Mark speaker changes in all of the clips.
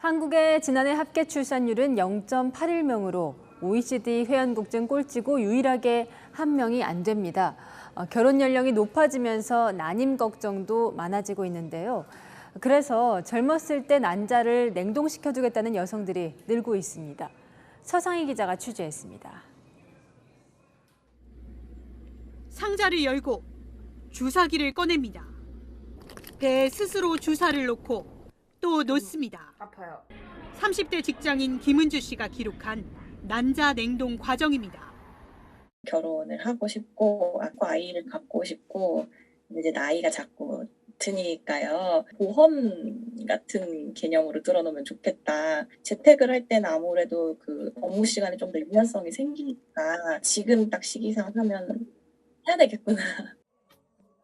Speaker 1: 한국의 지난해 합계 출산율은 0.81명으로 OECD 회원국 중 꼴찌고 유일하게 한 명이 안 됩니다. 어, 결혼 연령이 높아지면서 난임 걱정도 많아지고 있는데요. 그래서 젊었을 때 난자를 냉동시켜두겠다는 여성들이 늘고 있습니다. 서상희 기자가 취재했습니다.
Speaker 2: 상자를 열고 주사기를 꺼냅니다. 배에 스스로 주사를 놓고 또 놓습니다.
Speaker 3: 아파요.
Speaker 2: 30대 직장인 김은주 씨가 기록한 난자 냉동 과정입니다.
Speaker 4: 결혼을 하고 싶고 아고 아이를 갖고 싶고 이제 나이가 자꾸 드니까요. 보험 같은 개념으로 들어놓으면 좋겠다. 재택을 할 때는 아무래도 그 업무 시간에 좀 더 유연성이 생기니까 지금 딱 시기상 하면 해야 되겠구나.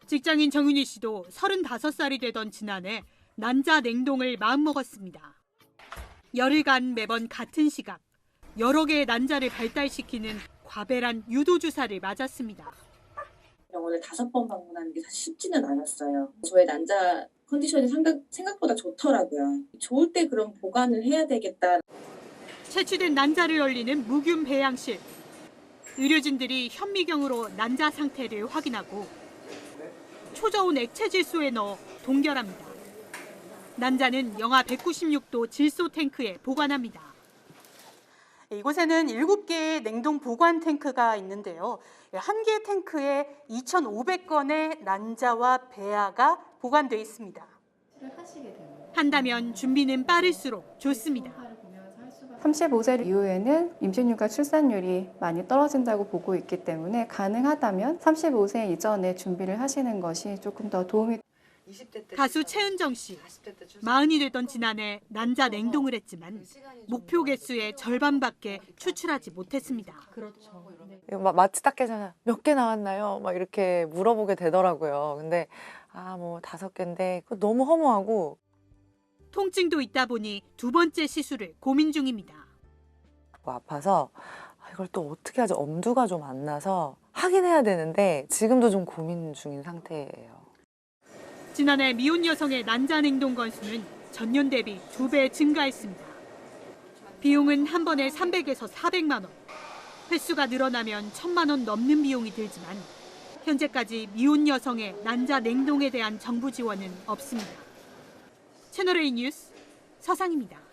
Speaker 2: 직장인 정윤희 씨도 35살이 되던 지난해 난자 냉동을 마음먹었습니다. 열흘간 매번 같은 시각 여러 개의 난자를 발달시키는 과배란 유도 주사를 맞았습니다.
Speaker 5: 병원을 다섯 번 방문하는 게 사실 쉽지는 않았어요. 저의 난자 컨디션이 생각, 생각보다 좋더라고요. 좋을 때 그럼 보관을 해야 되겠다.
Speaker 2: 채취된 난자를 얼리는 무균 배양실. 의료진들이 현미경으로 난자 상태를 확인하고 초저온 액체 질소에 넣어 동결합니다. 난자는 영하 196도 질소 탱크에 보관합니다.
Speaker 6: 이곳에는 7개의 냉동 보관 탱크가 있는데요. 한 개의 탱크에 2,500건의 난자와 배아가 보관돼 있습니다.
Speaker 2: 한다면 준비는 빠를수록 좋습니다.
Speaker 7: 35세 이후에는 임신율과 출산율이 많이 떨어진다고 보고 있기 때문에 가능하다면 35세 이전에 준비를 하시는 것이 조금 더 도움이
Speaker 2: 가수 최은정 씨. 마흔이 되던 지난해 난자 냉동을 했지만 목표 개수의 절반밖에 추출하지 못했습니다.
Speaker 3: 이거 마- 마취 닦기잖아. 몇개 나왔나요? 막 이렇게 물어보게 되더라고요. 근데 아 뭐 다섯 개인데 너무 허무하고
Speaker 2: 통증도 있다 보니 두 번째 시술을 고민 중입니다.
Speaker 3: 뭐 아파서 아, 이걸 또 어떻게 하지? 엄두가 좀 안 나서 하긴 해야 되는데 지금도 좀 고민 중인 상태예요.
Speaker 2: 지난해 미혼 여성의 난자 냉동 건수는 전년 대비 두배 증가했습니다. 비용은 한 번에 300에서 400만 원. 횟수가 늘어나면 1000만 원 넘는 비용이 들지만 현재까지 미혼 여성의 난자 냉동에 대한 정부 지원은 없습니다. 채널A 뉴스 서상입니다.